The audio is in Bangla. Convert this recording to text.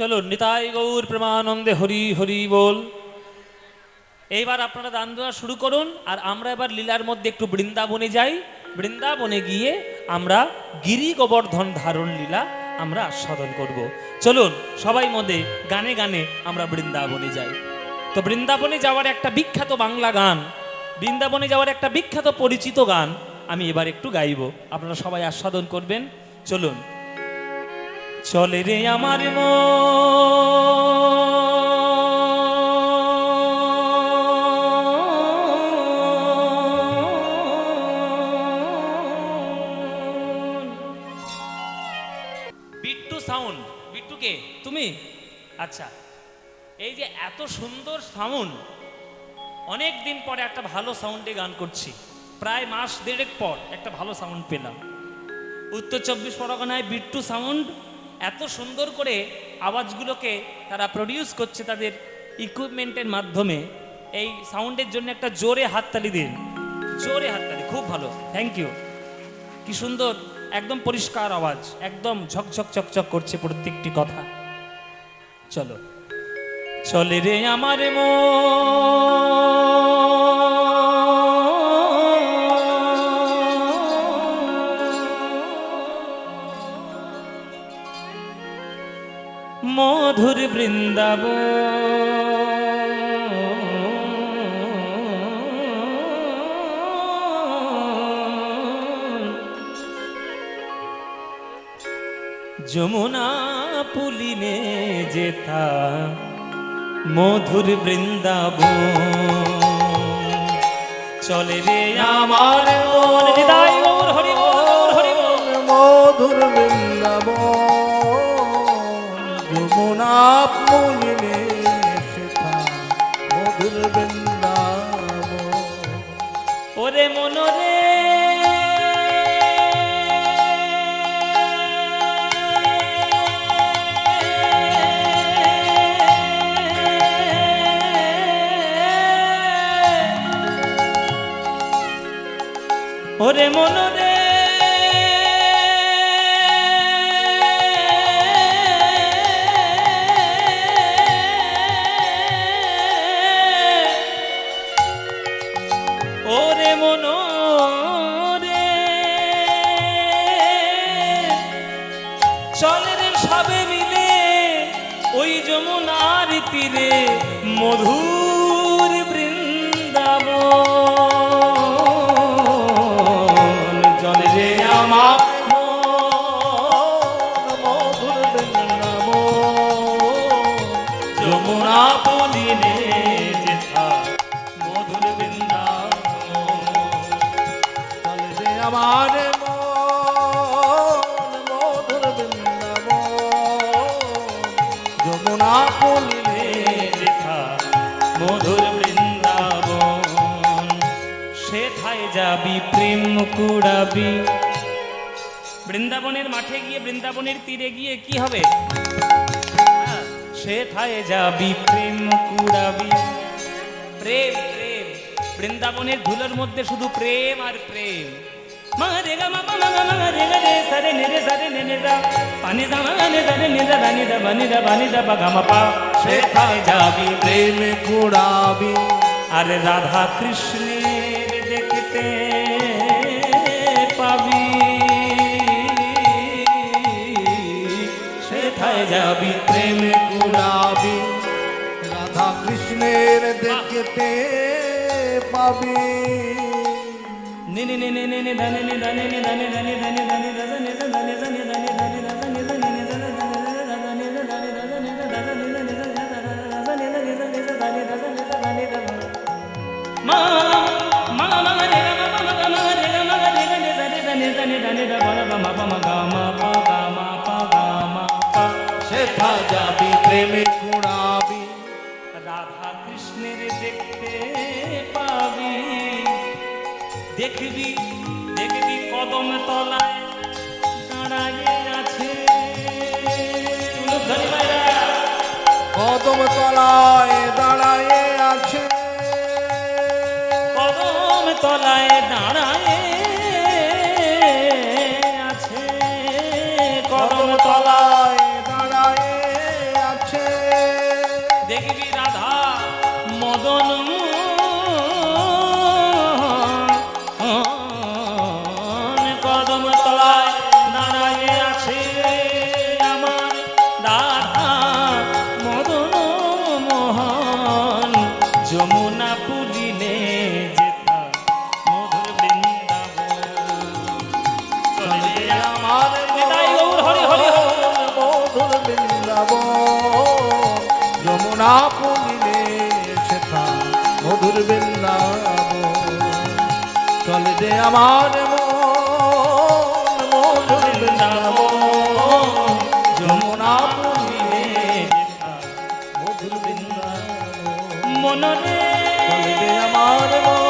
চলো নিতাই গৌর প্রেমানন্দে হরি হরি বল। এইবার আপনারা দান দেওয়া শুরু করুন, আর আমরা এবার লীলার মধ্যে একটু বৃন্দাবনে যাই। বৃন্দাবনে গিয়ে আমরা গিরি গোবর্ধন ধারণ লীলা আমরা আস্বাদন করব। চলুন, সবাই মধ্যে গানে গানে আমরা বৃন্দাবনে যাই। তো বৃন্দাবনে যাওয়ার একটা বিখ্যাত বাংলা গান, বৃন্দাবনে যাওয়ার একটা বিখ্যাত পরিচিত গান আমি এবার একটু গাইব। আপনারা সবাই আস্বাদন করবেন। চলুন চলে রে আমার মন। সাউন্ড। বিট্টু কে? তুমি? আচ্ছা। এই যে এত সুন্দর সাউন্ড, অনেক দিন পরে একটা ভালো সাউন্ডে গান করছি। প্রায় মাস দেড়েক পর একটা ভালো সাউন্ড পেলাম। উত্তর চব্বিশ পরগনায় বিট্টু সাউন্ড এত সুন্দর করে আওয়াজগুলোকে তারা প্রডিউস করছে তাদের ইকুইপমেন্টের মাধ্যমে, এই সাউন্ডের জন্য একটা জোরে হাততালি দিন। জোরে হাততালি, খুব ভালো। থ্যাংক ইউ কি সুন্দর, একদম পরিষ্কার আওয়াজ, একদম ঝকঝক চকচক করছে প্রত্যেকটি কথা। চলো। চলে রে আমার মধুর বৃন্দাব যমুনা পুলিনে যেতা মধুর বৃন্দাব চলে রে আমার মন পুলিনে শেখা মধুর বৃন্দাব ওরে মনরে। ওরে মনরে। চলে রে সবে মিলে ওই যমুনার তীরে মধুর বৃন্দাবন। চলে রে আমার মধুর বৃন্দাব যমুনা বলিনে চলে আমার মধুর বৃন্দাবন। সেথায় যাবি প্রেম কুড়াবি। বৃন্দাবনের মাঠে গিয়ে বৃন্দাবনের তীরে গিয়ে কি হবে? হ্যাঁ, সেথায় যাবি প্রেম কুড়াবি। প্রেম প্রেম। বৃন্দাবনের ধুলোর মধ্যে শুধু প্রেম আর প্রেম। পানি দা মা নে দা নে দা নি দা বানি দা বানি দা বা গা মা পা। সেথায় যাবি প্রেম কুড়াবি আর রাধা কৃষ্ণের দেখতে পাবি সেথায় যাবি প্রেমে কুড়াবি রাধা কৃষ্ণের দেখতে পাবি নে নে নে নে নে নে দানে নে দানে নে দানে দানে দানে দানে দাদা নে দা দানে দানে দানে রাধা কৃষ্ণের দেখতে পাবি দেখবি দেখবি কদম তলায় দাঁড়ায়ে আছে কদম তলায় তলায় দাঁড়ায় যমুনা পড়িলে সেথা মধুর বৃন্দাব চলে যে আমার মন মধুর বৃন্দাব যমুনা পড়িলে মধুর বৃন্দাব মনরে চলে যে আমার মন।